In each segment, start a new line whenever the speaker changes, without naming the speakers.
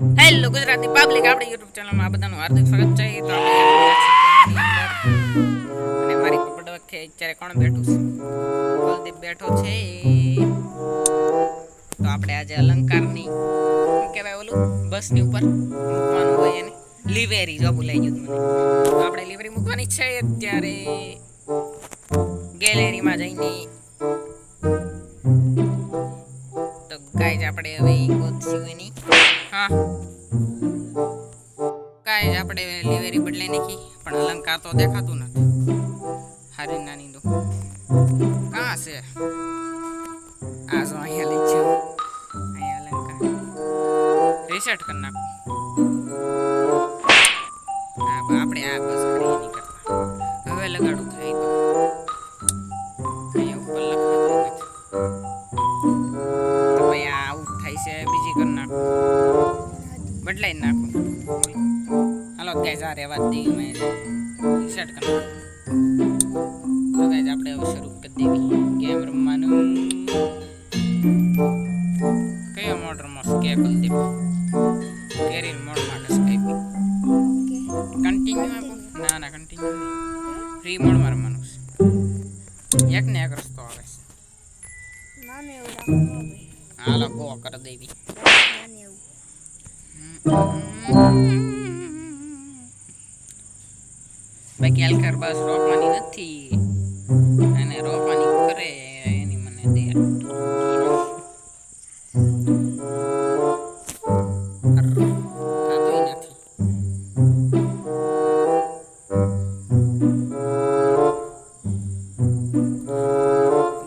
Hello Gujarati public આપણે YouTube ચેનલમાં આ બધાનું હાર્દિક સ્વાગત છે. તો અને મારી કપડ વખતે અત્યારે કોણ બેઠું છે? કુલદીપ બેઠો છે. તો આપણે આજે અલંકારની, શું કહેવાય ઓલું? બસની ઉપર મૂકવાનું હોય એને. લિવેરી જો ભૂલાઈ ગયું મને. તો આપણે લિવેરી મૂકવાની છે અત્યારે ગેલેરીમાં જઈને. તો ગાઈઝ આપણે હવે લિવેરી નાખી પણ અલંકાર તો દેખાતું નથી. હારી નાની દો કાં છે? આ અહીંયા લઈ છે. અહીંયા અલંકાર રિસેટ કરી નાખું. હા આપણે આ બસ કરી નહીં કરતા. હવે લગાડું થાય તો. અહીંયા ઉપર લખાતું તો ભાઈ આ આવું થાય છે, બીજી કરી નાખું. બદલાઈ નાખું. હાલો ગાઈઝ આ જ દેવી મેં સેટ કરવા તો ગાઈઝ આપણે હવે શરૂ કરી દેવી ગેમ રમવાનું. કયો મોડ રમો કે દેવો? કેરીર મોડ માટે સ્કાઈપ કન્ટિન્યુ આપો? ના ના કન્ટિન્યુ ફ્રી મોડમાં રમવાનું છે. એક ને એક રસ્તો આવે છે.
એવું રાખવું ન ભાઈ.
હાલો ગો કરી દેવી.
નાને એવું.
બાકી હલકર બસ રોપવાની નથી. અને રોપવાની કરે એની મને દે. થતું નથી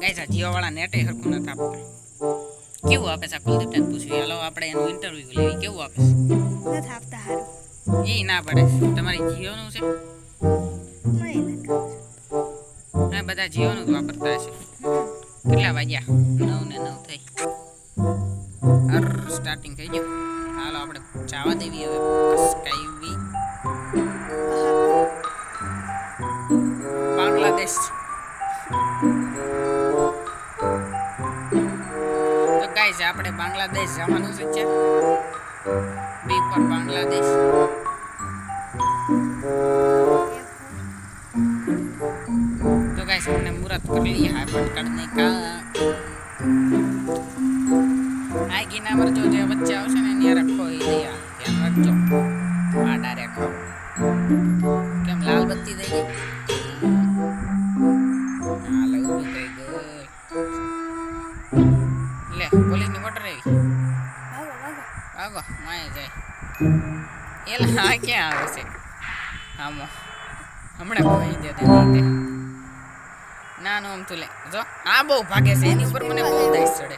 ગાઈસ આ જીઓ વાળા નેટે હરખું નથી આપતા. કેવું આપે છે કુલદીપ ને પૂછ્યું. હાલો આપણે એનું ઇન્ટરવ્યુ લેવી. કેવું આપે છે?
નથી આપતા હારું.
એ ના પડે. તમારી જીઓનું છે. આ બધા જીઓનું જ વાપરતા હશે. કેટલા વાગ્યા? નવ ને નવ થઈ. અર સ્ટાર્ટિંગ થઈ ગયું. હાલો, આપણે ચાવા દેવી હવે. કસકાઈવી બાંગ્લાદેશ. તો ગાઈઝ, આપણે બાંગ્લાદેશ જવાનું છે. ત્યાં બી બાંગ્લાદેશ ગાઈસ हमने मुहूर्त कर लिया है बट करने का આઈ નંબર જો જે વચ્ચે આવશે ને એની રાખો એ દયા ધ્યાન રાખજો આ ડાયરેક્ટ ખાઓ કેમ લાલ બત્તી થઈ ગઈ હા લઉં થઈ ગઈ લે પોલીસની મોટર આવી
ભાગો ભાગો
આગો માય જાય એલા આ ક્યાં આવે છે આમો હમણાં ભાઈ દે તે રીતે ના નો આમ તું લે. જો આ બહુ ભાગે છે એની ઉપર મને બહુ દાઈસ ચડે.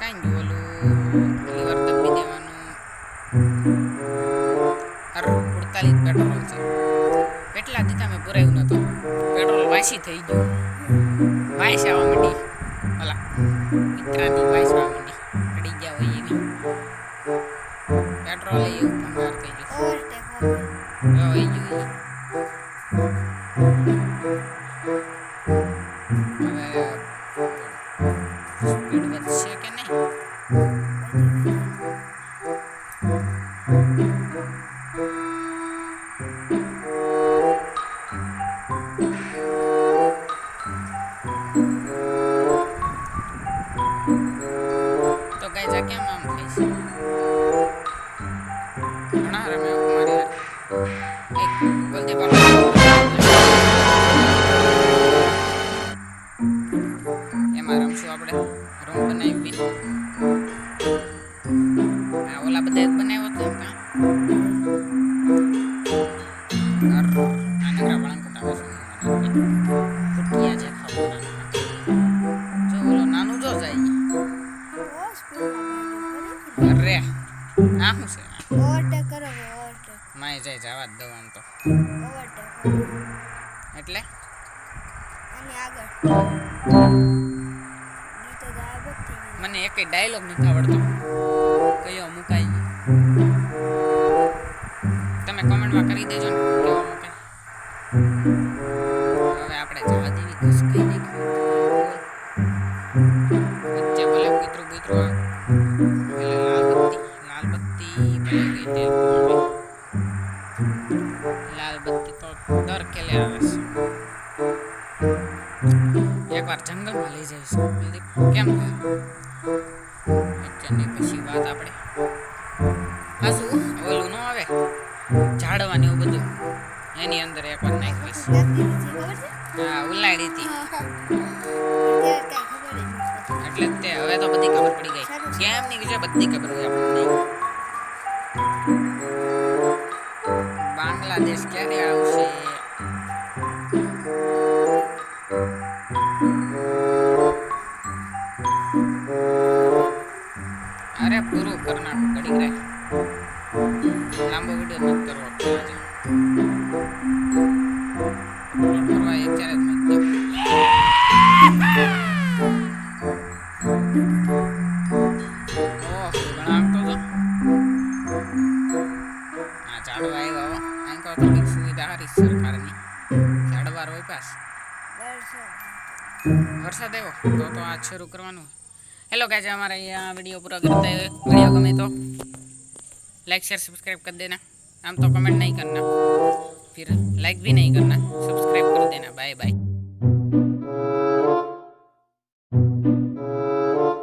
કાંઈ ગયું ઓલું લીવર દબી દેવાનું. અર અડતાલીસ પેટ્રોલ છે. કેટલા દીધા મેં પુરાયું નતું પેટ્રોલ વાસી થઈ ગયું. વાઈસ આવવા માંડી. ઓલા મિત્રાની વાઈસ આવવા માંડી. અડી ગયા હોય એની. પેટ્રોલ એ ભંગાર થઈ ગયું. સ્પીડ વધશે કે નહીં તો ગાઈસ આ કેમ આમ થઈ છે? એક કુલદીપ એમાં જ બનાવ્યો હતો એમ કાં? અર, આ નકરા વળાંકટ આવે છે. ફૂટિયા છે ખાવાના. જો ઓલો નાનું જો જાય. અરે આ શું છે?
ઓવરટેક કરો ઓવરટેક
માય જાય જવા દઉં આમ તો.
ઓવરટેક
એટલે?
આગળ.
મને એક ડાયલોગ નથી આવડતો. કયો મુકાય? કરી દેજો ને. એકવાર જંગલમાં લઈ જઈશું. કેમ પછી વાત આપણે હસું એની અંદર એકવાર નાખીશ. હા. ઉલાડી હતી. એટલે જ તે હવે તો બધી ખબર પડી ગઈ. કેમ ની વિશે બધી ખબર હોય આપણને. બાંગ્લાદેશ ક્યારે આવશે? અરે પૂરું કરી પડી ઘડીક આ ઝાડવા આવ્યા હો અહીં કહો થોડીક સુવિધા હારી સરકારની ઝાડવા રોપ્યાસ
બરસો.
વરસાદ આવ્યો તો તો આ શરૂ કરવાનું હેલો ગાઈઝ हमारा यहाँ वीडियो पूरा करते हुए वीडियो गमे तो लाइक शेयर सब्सक्राइब कर देना हम तो कमेंट नहीं करना फिर लाइक भी नहीं करना सब्सक्राइब कर देना बाय बाय